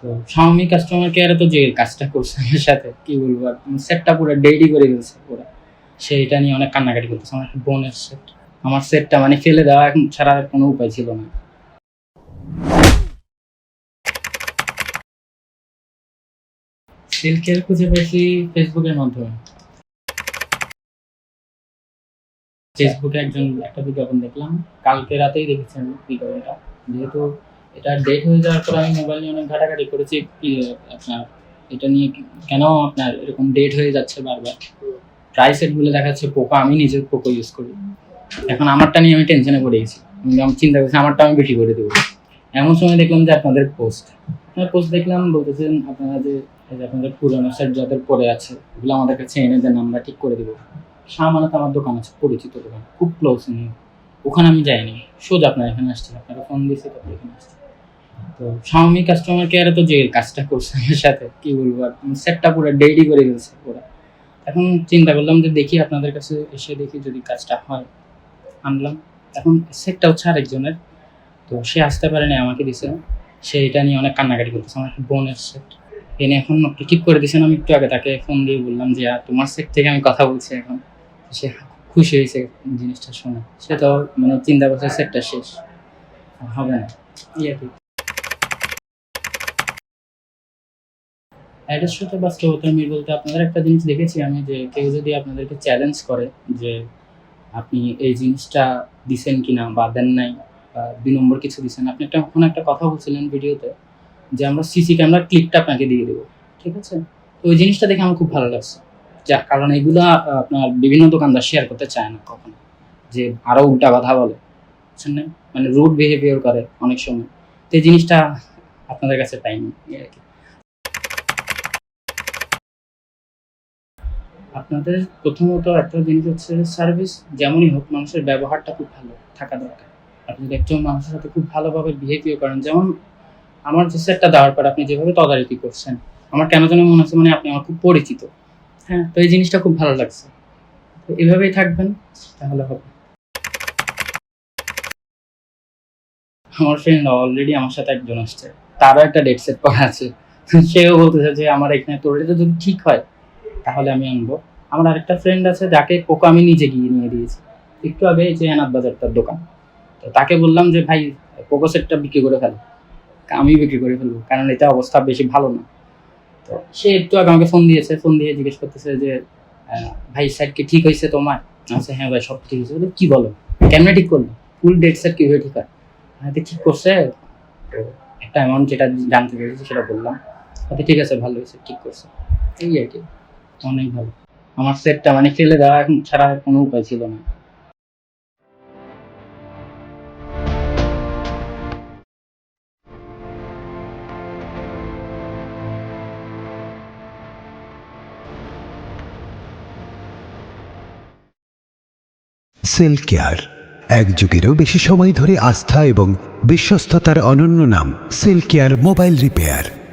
তো Xiaomi customer কেয়ারে তো যে কাজটা করছে আমার সাথে, কি বলব, আর সেটটা পুরো ডেডি করে ফেলছে পুরো। সেইটা নিয়ে অনেক কান্নাকাটি করতেছে, আমার বোনের সেট আমার সেটটা মানে ফেলে দেওয়া এখন ছাড়া আর কোনো উপায় ছিল না। সিল্কের খুঁজে পেয়েছি ফেসবুকের মাধ্যমে। ফেসবুকে একজন একটা বিজ্ঞাপন দেখলাম। কালকে রাতেই দেখেছি আমি বিজ্ঞাপনটা যেহেতু এটা ডেট হয়ে যাওয়ার পর আমি মোবাইল নিয়ে অনেক ঘাটাঘাটি করেছি আপনার, এটা নিয়ে কেন আপনার এরকম ডেট হয়ে যাচ্ছে বারবার। প্রায় সেটগুলো দেখাচ্ছে পোকো, আমি নিজে পোকো ইউজ করি। এখন আমারটা নিয়ে আমি টেনশনে পড়ে গেছি আমি চিন্তা করছি, আমারটা আমি বিক্রি করে দেবো। এমন সময় দেখলাম যে আপনাদের পোস্ট আপনার পোস্ট দেখলাম বলতেছেন আপনারা যে আপনাদের পুরোনো সেট যাদের পরে আছে, ওগুলো আমাদের কাছে এনে দেন, আমরা ঠিক করে দেবো। সামানত আমার দোকান আছে, পরিচিত দোকান, খুব ক্লোজ নিয়ে ওখানে আমি যাইনি। সোজা আপনার এখানে আসছি আপনারা ফোন দিয়েছি তো এখানে আসছি। তো Xiaomi কাস্টমার কেয়ারে তো যে কাজটা করছে আমার সাথে, কি বলব, আর সেটটা পুরো ডেডি করে ফেলছে পুরো। এখন চিন্তা করলাম যে দেখি আপনাদের কাছে এসে দেখি যদি কাজটা হয়, আনলাম। এখন সেটটা হচ্ছে আরেকজনের, তো সে আসতে পারেনি আমাকে দিছে। সে এটা নিয়ে অনেক কান্নাকাটি করতেছে, আমার বোনের সেট এনে এখন একটু ঠিক করে দিয়েছেন আমি একটু আগে তাকে ফোন দিয়ে বললাম যে, "আর তোমার সেট থেকে আমি কথা বলছি এখন। সে খুশি হয়েছে জিনিসটা শুনে। সে তো মানে চিন্তা করছে সেটটা শেষ হবে না। ইয়ে এটার সাথে বাস্তবতার মিল বলতে আপনাদের একটা জিনিস দেখেছি আমি যে কেউ যদি আপনাদেরকে চ্যালেঞ্জ করে যে আপনি এই জিনিসটা দিছেন কিনা বা দেন নাই বা দুই নম্বর কিছু দিছেন, আপনি একটা কোনো একটা কথা বলছিলেন ভিডিওতে যে আমরা সিসি ক্যামেরার ক্লিপটা আপনাকে দিয়ে দেবো, ঠিক আছে? তো ওই জিনিসটা দেখে আমার খুব ভালো লাগছে। যার কারণ এগুলো আপনার বিভিন্ন দোকানদার শেয়ার করতে চায় না কখনো। যে আরও উল্টা কথা বলে, বুঝছেন না মানে রুড বিহেভিয়ার করে অনেক সময়। তো এই জিনিসটা আপনাদের কাছে পাইনি আর কি। আপনাদের প্রথমত একটা জিনিস হচ্ছে সার্ভিস যেমনই হোক মানুষের ব্যবহারটা খুব ভালো থাকা দরকার। আপনি যদি একজন মানুষের সাথে খুব ভালোভাবে বিহেভিয়ার করেন, যেমন আমার যে সেটটা দেওয়ার পর আপনি যেভাবে তদারকি করছেন, আমার কেন যেন মনে হচ্ছে মানে আপনি আমার খুব পরিচিত। হ্যাঁ তো এই জিনিসটা খুব ভালো লাগছে। তো এভাবেই থাকবেন, তাহলে হবে। আমার ফ্রেন্ড অলরেডি আমার সাথে একজন আসছে। তারও একটা ডেট সেট করা আছে। সেও বলতেছে যে, আমার এখানে তোর যদি ঠিক হয় তাহলে আমি আনব। আমার আরেকটা ফ্রেন্ড আছে যাকে পোকো আমি নিজে গিয়ে নিয়ে দিয়েছি। একটু আগে এই যে এনাদ বাজার তার দোকান। তো তাকে বললাম যে ভাই পোকো সেটটা বিক্রি করে ফেলো। আমি বিক্রি করে ফেলব কারণ এটা অবস্থা বেশি ভালো না। তো সে একটু আগে আমাকে ফোন দিয়েছে ফোন দিয়ে জিজ্ঞেস করতেছে যে ভাই সেট কি ঠিক হয়েছে তোমার? আচ্ছা হ্যাঁ ভাই সব ঠিক হয়েছে। বলে, কি বলো? কেমনে ঠিক করল? ফুল ডেট সেট কীভাবে ঠিক হয়? হ্যাঁ তো ঠিক করছে। তো একটা অ্যামাউন্ট যেটা জানতে পেরেছি সেটা বললাম। আচ্ছা ঠিক আছে ভালো হয়েছে ঠিক করছে। এই আর কি। অনেক ভালো। আমার সেটটা মানে ফেলে দেওয়া এখন ছাড়া কোনো উপায় ছিল না। সেল কেয়ার এক যুগেরও বেশি সময় ধরে আস্থা এবং বিশ্বস্ততার অনন্য নাম সেল কেয়ার মোবাইল রিপেয়ার